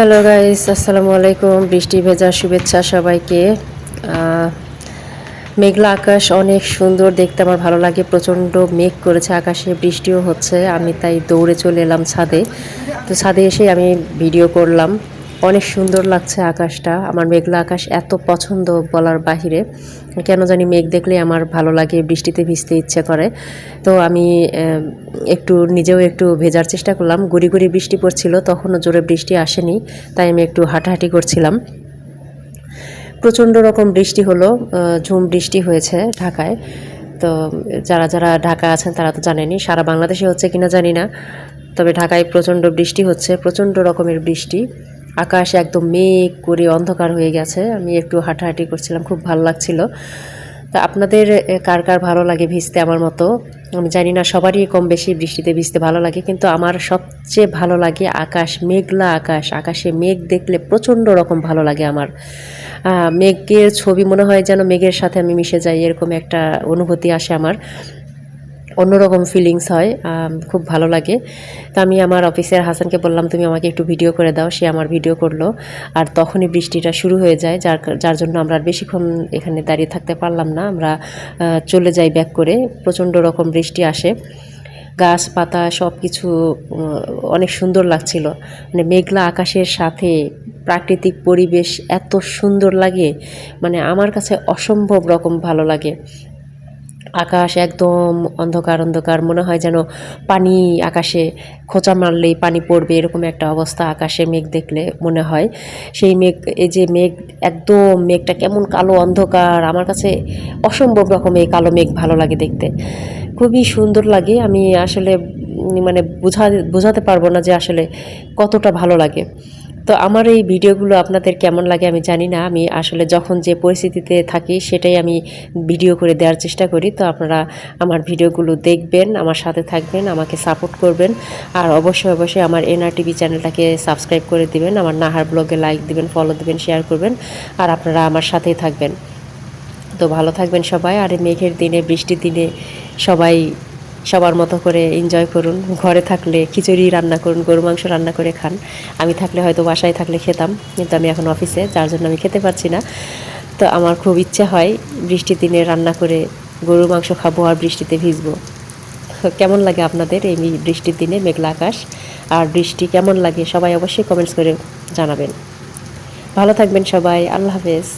Hello guys, আসসালামু আলাইকুম। বৃষ্টি ভেজা শুভেচ্ছা সবাইকে। মেঘলা আকাশ অনেক সুন্দর, দেখতে আমার ভালো লাগে। প্রচণ্ড মেঘ করেছে, আকাশে বৃষ্টিও হচ্ছে। আমি তাই দৌড়ে চলে এলাম ছাদে। তো ছাদে এসে আমি ভিডিও করলাম। অনেক সুন্দর লাগছে আকাশটা। আমার মেঘলা আকাশ এত পছন্দ বলার বাহিরে। কেন জানি মেঘ দেখলে আমার ভালো লাগে, বৃষ্টিতে ভিজতে ইচ্ছে করে। তো আমি একটু নিজেও একটু ভেজার চেষ্টা করলাম। গুড়ি গুড়ি বৃষ্টি পড়ছিল, তখনও জোরে বৃষ্টি আসেনি, তাই আমি একটু হাঁটাহাঁটি করছিলাম। প্রচণ্ড রকম বৃষ্টি হলো ঝুম বৃষ্টি হয়েছে ঢাকায়। তো যারা যারা ঢাকা আছেন তারা তো জানেনি সারা বাংলাদেশে হচ্ছে কিনা জানি না। তবে ঢাকায় প্রচণ্ড বৃষ্টি হচ্ছে, প্রচণ্ড রকমের বৃষ্টি। আকাশ একদম মেঘ করে অন্ধকার হয়ে গেছে। আমি একটু হাঁটাহাঁটি করছিলাম, খুব ভালো লাগছিল। তা আপনাদের কার কার ভালো লাগে ভিজতে আমার মতো? আমি জানি না, সবারই কম বেশি বৃষ্টিতে ভিজতে ভালো লাগে, কিন্তু আমার সবচেয়ে ভালো লাগে আকাশ, মেঘলা আকাশ। আকাশে মেঘ দেখলে প্রচণ্ড রকম ভালো লাগে আমার। মেঘের ছবি মনে হয় যেন মেঘের সাথে আমি মিশে যাই, এরকম একটা অনুভূতি আসে আমার। অন্যরকম ফিলিংস হয় খুব ভালো লাগে। তো আমি আমার অফিসের হাসানকে বললাম, তুমি আমাকে একটু ভিডিও করে দাও, সে আমার ভিডিও করল। আর তখনই বৃষ্টিটা শুরু হয়ে যায়, যার যার জন্য আমরা আর বেশিক্ষণ এখানে দাঁড়িয়ে থাকতে পারলাম না। আমরা চলে যাই ব্যাক করে, প্রচণ্ড রকম বৃষ্টি আসে। গাছপাতা সব কিছু অনেক সুন্দর লাগছিল। মানে মেঘলা আকাশের সাথে প্রাকৃতিক পরিবেশ এত সুন্দর লাগে মানে আমার কাছে অসম্ভব রকম ভালো লাগে। আকাশ একদম অন্ধকার অন্ধকার। মনে হয় যেন পানি আকাশে খোঁচা মারলেই পানি পড়বে, এরকম একটা অবস্থা আকাশে মেঘ দেখলে মনে হয়। সেই মেঘ, এই যে মেঘ, একদম মেঘটা কেমন কালো অন্ধকার। আমার কাছে অসম্ভব রকম এই কালো মেঘ ভালো লাগে দেখতে। খুবই সুন্দর লাগে। আমি আসলে মানে বোঝা, বোঝাতে পারব না যে আসলে কতটা ভালো লাগে। তো আমার এই ভিডিওগুলো আপনাদের কেমন লাগে আমি জানি না। আমি আসলে যখন যে পরিস্থিতিতে থাকি সেটাই আমি ভিডিও করে দেওয়ার চেষ্টা করি। তো আপনারা আমার ভিডিওগুলো দেখবেন, আমার সাথে থাকবেন, আমাকে সাপোর্ট করবেন। আর অবশ্যই অবশ্যই আমার এনআর টিভি চ্যানেলটাকে সাবস্ক্রাইব করে দিবেন, আমার নাহার ব্লগে লাইক দিবেন ফলো দিবেন শেয়ার করবেন। আর আপনারা আমার সাথেই থাকবেন। তো ভালো থাকবেন সবাই। আর মেঘের দিনে, বৃষ্টির দিনে সবাই সবার মতো করে এনজয় করুন। ঘরে থাকলে খিচুড়ি রান্না করুন গরু মাংস রান্না করে খান। আমি থাকলে হয়তো বাসায় থাকলে খেতাম, কিন্তু আমি এখন অফিসে যার জন্য আমি খেতে পারছি না। তো আমার খুব ইচ্ছে হয় বৃষ্টির দিনে রান্না করে গরু মাংস খাব আর বৃষ্টিতে ভিজবো। কেমন লাগে আপনাদের এই বৃষ্টির দিনে মেঘলা আকাশ? আর বৃষ্টি কেমন লাগে? সবাই অবশ্যই কমেন্টস করে জানাবেন। ভালো থাকবেন সবাই, আল্লাহ হাফেজ।